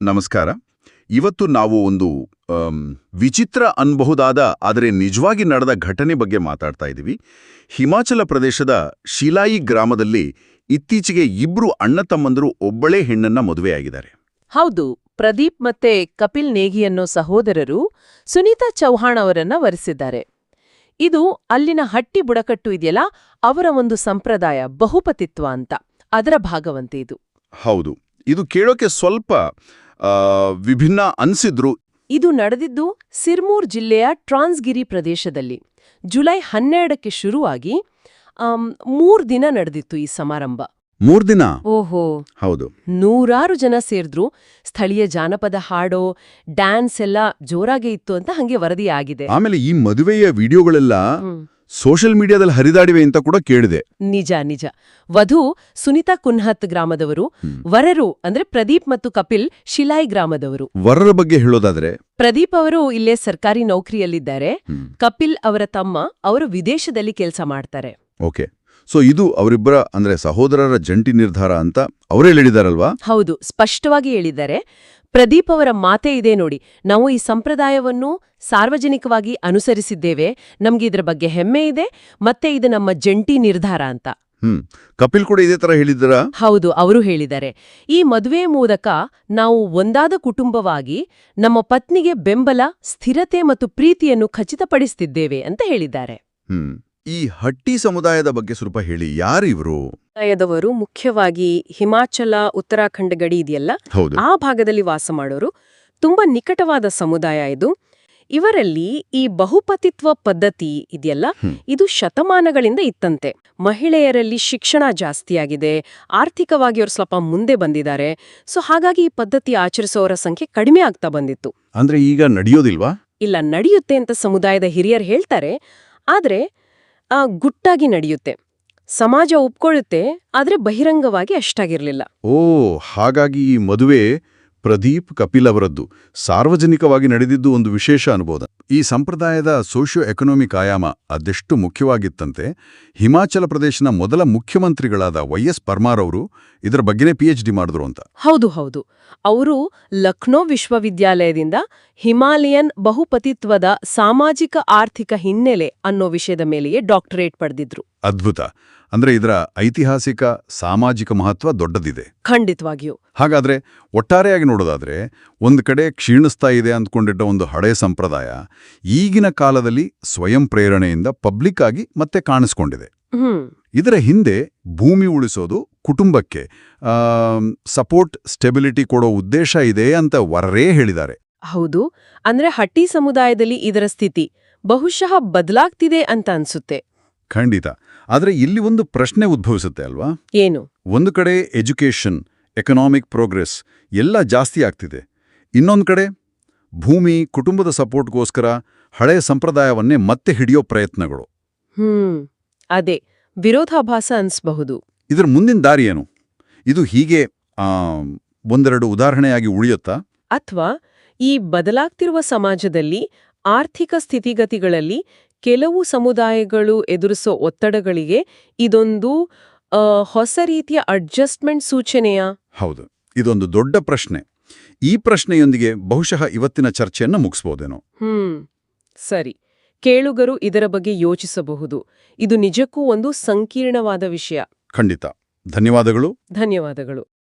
ನಮಸ್ಕಾರ. ಇವತ್ತು ನಾವು ಒಂದು ವಿಚಿತ್ರ ಅನ್ಬಹುದಾದ ಆದರೆ ನಿಜವಾಗಿ ನಡೆದ ಘಟನೆ ಬಗ್ಗೆ ಮಾತಾಡ್ತಾ ಇದ್ದೀವಿ. ಹಿಮಾಚಲ ಪ್ರದೇಶದ ಶಿಲಾಯಿ ಗ್ರಾಮದಲ್ಲಿ ಇತ್ತೀಚೆಗೆ ಇಬ್ರು ಅಣ್ಣ ತಮ್ಮಂದರು ಒಬ್ಬಳೇ ಹೆಣ್ಣನ್ನ ಮದುವೆಯಾಗಿದ್ದಾರೆ ಹೌದು ಪ್ರದೀಪ್ ಮತ್ತೆ ಕಪಿಲ್ ನೇಗಿ ಅನ್ನೋ ಸಹೋದರರು ಸುನೀತಾ ಚೌಹಾಣ್ ಅವರನ್ನ ವರಿಸಿದ್ದಾರೆ. ಇದು ಅಲ್ಲಿನ ಹಟ್ಟಿ ಬುಡಕಟ್ಟು ಇದೆಯಲ್ಲ ಅವರ ಒಂದು ಸಂಪ್ರದಾಯ ಬಹುಪತಿತ್ವ ಅಂತ. ಅದರ ಭಾಗವಂತೆ ಇದು. ಹೌದು. ಇದು ಕೇಳೋಕೆ ಸ್ವಲ್ಪ ವಿಭಿನ್ನ ಅನ್ಸಿದ್ರು. ಇದು ನಡೆದಿದ್ದು ಸಿರ್ಮೂರ್ ಜಿಲ್ಲೆಯ ಟ್ರಾನ್ಸ್ಗಿರಿ ಪ್ರದೇಶದಲ್ಲಿ. ಜುಲೈ ಹನ್ನೆರಡಕ್ಕೆ ಶುರುವಾಗಿ ಮೂರು ದಿನ ನಡೆದಿತ್ತು ಈ ಸಮಾರಂಭ. ಮೂರ್ ದಿನ? ಓಹೋ. ಹೌದು. ನೂರಾರು ಜನ ಸೇರಿದ್ರು. ಸ್ಥಳೀಯ ಜಾನಪದ ಹಾಡೋ ಡ್ಯಾನ್ಸ್ ಎಲ್ಲ ಜೋರಾಗೇ ಇತ್ತು ಅಂತ ಹಂಗೆ ವರದಿ ಆಗಿದೆ ಆಮೇಲೆ ಈ ಮದುವೆಯ ವಿಡಿಯೋಗಳೆಲ್ಲ. ಸೋಷಿಯಲ್ ಮೀಡಿಯಾದಲ್ಲಿ ಹರಿದಾಡಿವೆ ಅಂತ ಕೂಡ ಕೇಳಿದೆ. ನಿಜ ನಿಜ. ವಧು ಸುನಿತಾ ಕುನ್ಹತ್ ಗ್ರಾಮದವರು ವರರು ಅಂದ್ರೆ ಪ್ರದೀಪ್ ಮತ್ತು ಕಪಿಲ್ ಶಿಲಾಯ್ ಗ್ರಾಮದವರು. ವರರ ಬಗ್ಗೆ ಹೇಳೋದಾದ್ರೆ? ಪ್ರದೀಪ್ ಅವರು ಇಲ್ಲೇ ಸರ್ಕಾರಿ ನೌಕರಿಯಲ್ಲಿದ್ದಾರೆ. ಕಪಿಲ್ ಅವರ ತಮ್ಮ ಅವರು ವಿದೇಶದಲ್ಲಿ ಕೆಲಸ ಮಾಡ್ತಾರೆ. ಓಕೆ. ಸೊ ಇದು ಅವರಿಬ್ಬರ ಅಂದ್ರೆ ಸಹೋದರರ ಜಂಟಿ ನಿರ್ಧಾರ ಅಂತ ಅವರೇ ಹೇಳಿದಾರಲ್ವಾ? ಹೌದು ಸ್ಪಷ್ಟವಾಗಿ ಹೇಳಿದ್ದಾರೆ. ಪ್ರದೀಪ್ ಅವರ ಮಾತೇ ಇದೆ ನೋಡಿ. ನಾವು ಈ ಸಂಪ್ರದಾಯವನ್ನು ಸಾರ್ವಜನಿಕವಾಗಿ ಅನುಸರಿಸಿದ್ದೇವೆ. ನಮ್ಗೆ ಇದರ ಬಗ್ಗೆ ಹೆಮ್ಮೆ ಇದೆ. ಮತ್ತೆ ಇದು ನಮ್ಮ ಜಂಟಿ ನಿರ್ಧಾರ ಅಂತ. ಹ್ಮ್. ಕಪಿಲ್ ಕೂಡ ಇದೇ ತರ ಹೇಳಿದ್ದರ? ಹೌದು ಅವರು ಹೇಳಿದ್ದಾರೆ. ಈ ಮದುವೆ ಮೂಲಕ ನಾವು ಒಂದಾದ ಕುಟುಂಬವಾಗಿ ನಮ್ಮ ಪತ್ನಿಗೆ ಬೆಂಬಲ ಸ್ಥಿರತೆ ಮತ್ತು ಪ್ರೀತಿಯನ್ನು ಖಚಿತಪಡಿಸುತ್ತಿದ್ದೇವೆ ಅಂತ ಹೇಳಿದ್ದಾರೆ. ಹ್ಮ್. ಈ ಹಟ್ಟಿ ಸಮುದಾಯದ ಬಗ್ಗೆ ಸ್ವಲ್ಪ ಹೇಳಿ. ಯಾರು ಇವರು ಸಮುದಾಯದವರು ಮುಖ್ಯವಾಗಿ ಹಿಮಾಚಲ ಉತ್ತರಾಖಂಡ ಗಡಿ ಇದೆಯಲ್ಲ? ಆ ಭಾಗದಲ್ಲಿ ವಾಸ ಮಾಡೋರು. ತುಂಬಾ ನಿಕಟವಾದ ಸಮುದಾಯ ಇದು. ಇವರಲ್ಲಿ ಈ ಬಹುಪತಿತ್ವ ಪದ್ಧತಿ ಇದೆಯಲ್ಲ? ಇದು ಶತಮಾನಗಳಿಂದ ಇತ್ತಂತೆ. ಮಹಿಳೆಯರಲ್ಲಿ ಶಿಕ್ಷಣ ಜಾಸ್ತಿಯಾಗಿದೆ. ಆರ್ಥಿಕವಾಗಿ ಅವರು ಸ್ವಲ್ಪ ಮುಂದೆ ಬಂದಿದ್ದಾರೆ. ಸೊ ಹಾಗಾಗಿ ಈ ಪದ್ಧತಿ ಆಚರಿಸೋರ ಸಂಖ್ಯೆ ಕಡಿಮೆ ಆಗ್ತಾ ಬಂದಿತ್ತು. ಅಂದ್ರೆ ಈಗ ನಡೆಯೋದಿಲ್ವಾ? ಇಲ್ಲ ನಡೆಯುತ್ತೆ ಅಂತ ಸಮುದಾಯದ ಹಿರಿಯರು ಹೇಳ್ತಾರೆ. ಆದ್ರೆ ಆ ಗುಟ್ಟಾಗಿ ನಡೆಯುತ್ತೆ. ಸಮಾಜ ಒಪ್ಕೊಳ್ಳುತ್ತೆ ಆದ್ರೆ ಬಹಿರಂಗವಾಗಿ ಅಷ್ಟಾಗಿರ್ಲಿಲ್ಲ. ಓ ಹಾಗಾಗಿ ಈ ಮದುವೆ ಪ್ರದೀಪ್ ಕಪಿಲ್ ಅವರದ್ದು. ಸಾರ್ವಜನಿಕವಾಗಿ ನಡೆದಿದ್ದು ಒಂದು ವಿಶೇಷ ಅನುಭವ ಈ ಸಂಪ್ರದಾಯದ ಸೋಷಿಯೋ ಎಕನಾಮಿಕ್ ಆಯಾಮ ಅದೆಷ್ಟು ಮುಖ್ಯವಾಗಿತ್ತಂತೆ ಹಿಮಾಚಲ ಪ್ರದೇಶನ ಮೊದಲ ಮುಖ್ಯಮಂತ್ರಿಗಳಾದ ವೈ ಎಸ್ ಪರ್ಮಾರ್ ಅವರು ಇದರ ಬಗ್ಗೆನೇ ಪಿ ಎಚ್ ಡಿ ಮಾಡಿದ್ರು ಅಂತ. ಹೌದು ಹೌದು. ಅವರು ಲಕ್ನೋ ವಿಶ್ವವಿದ್ಯಾಲಯದಿಂದ ಹಿಮಾಲಯನ್ ಬಹುಪತಿತ್ವದ ಸಾಮಾಜಿಕ ಆರ್ಥಿಕ ಹಿನ್ನೆಲೆ ಅನ್ನೋ ವಿಷಯದ ಮೇಲೆಯೇ ಡಾಕ್ಟರೇಟ್ ಪಡೆದಿದ್ರು. ಅದ್ಭುತ. ಅಂದ್ರೆ ಇದರ ಐತಿಹಾಸಿಕ ಸಾಮಾಜಿಕ ಮಹತ್ವ ದೊಡ್ಡದಿದೆ. ಖಂಡಿತವಾಗಿಯೂ. ಹಾಗಾದ್ರೆ ಒಟ್ಟಾರೆಯಾಗಿ ನೋಡೋದಾದ್ರೆ ಒಂದು ಕಡೆ ಕ್ಷೀಣಿಸ್ತಾ ಇದೆ ಅಂದ್ಕೊಂಡಿದ್ದ ಒಂದು ಹಳೆಯ ಸಂಪ್ರದಾಯ ಈಗಿನ ಕಾಲದಲ್ಲಿ ಸ್ವಯಂ ಪ್ರೇರಣೆಯಿಂದ ಪಬ್ಲಿಕ್ ಆಗಿ ಮತ್ತೆ ಕಾಣಿಸ್ಕೊಂಡಿದೆ. ಇದರ ಹಿಂದೆ ಭೂಮಿ ಉಳಿಸೋದು ಕುಟುಂಬಕ್ಕೆ ಸಪೋರ್ಟ್ ಸ್ಟೆಬಿಲಿಟಿ ಕೊಡೋ ಉದ್ದೇಶ ಇದೆ ಅಂತ ವರರೇ ಹೇಳಿದ್ದಾರೆ. ಹೌದು. ಅಂದ್ರೆ ಹಟ್ಟಿ ಸಮುದಾಯದಲ್ಲಿ ಇದರ ಸ್ಥಿತಿ ಬಹುಶಃ ಬದಲಾಗ್ತಿದೆ ಅಂತ ಅನ್ಸುತ್ತೆ. ಖಂಡಿತ. ಆದರೆ ಇಲ್ಲಿ ಒಂದು ಪ್ರಶ್ನೆ ಉದ್ಭವಿಸುತ್ತೆ ಅಲ್ವಾ? ಏನು? ಒಂದು ಕಡೆ ಎಜುಕೇಷನ್ ಎಕನಾಮಿಕ್ ಪ್ರೋಗ್ರೆಸ್ ಎಲ್ಲ ಜಾಸ್ತಿ ಆಗ್ತಿದೆ. ಇನ್ನೊಂದು ಕಡೆ ಭೂಮಿ ಕುಟುಂಬದ ಸಪೋರ್ಟ್ಗೋಸ್ಕರ ಹಳೆಯ ಸಂಪ್ರದಾಯವನ್ನೇ ಮತ್ತೆ ಹಿಡಿಯೋ ಪ್ರಯತ್ನಗಳು. ಹ್ಮ್ ಅದೇ. ವಿರೋಧಾಭಾಸ ಅನ್ಸ್ಬಹುದು. ಇದರ ಮುಂದಿನ ದಾರಿ ಏನು? ಇದು ಹೀಗೆ ಒಂದೆರಡು ಉದಾಹರಣೆಯಾಗಿ ಉಳಿಯುತ್ತಾ? ಅಥವಾ ಈ ಬದಲಾಗ್ತಿರುವ ಸಮಾಜದಲ್ಲಿ ಆರ್ಥಿಕ ಸ್ಥಿತಿಗತಿಗಳಲ್ಲಿ ಕೆಲವು ಸಮುದಾಯಗಳು ಎದುರಿಸೋ ಒತ್ತಡಗಳಿಗೆ ಇದೊಂದು ಹೊಸ ರೀತಿಯ ಅಡ್ಜಸ್ಟ್ಮೆಂಟ್ ಸೂಚನೆಯ? ಹೌದು. ಇದೊಂದು ದೊಡ್ಡ ಪ್ರಶ್ನೆ. ಈ ಪ್ರಶ್ನೆಯೊಂದಿಗೆ ಬಹುಶಃ ಇವತ್ತಿನ ಚರ್ಚೆಯನ್ನು ಮುಗಿಸ್ಬೋದೇನೋ. ಹ್ಮ್. ಸರಿ. ಕೇಳುಗರು ಇದರ ಬಗ್ಗೆ ಯೋಚಿಸಬಹುದು. ಇದು ನಿಜಕ್ಕೂ ಒಂದು ಸಂಕೀರ್ಣವಾದ ವಿಷಯ. ಖಂಡಿತ. ಧನ್ಯವಾದಗಳು. ಧನ್ಯವಾದಗಳು.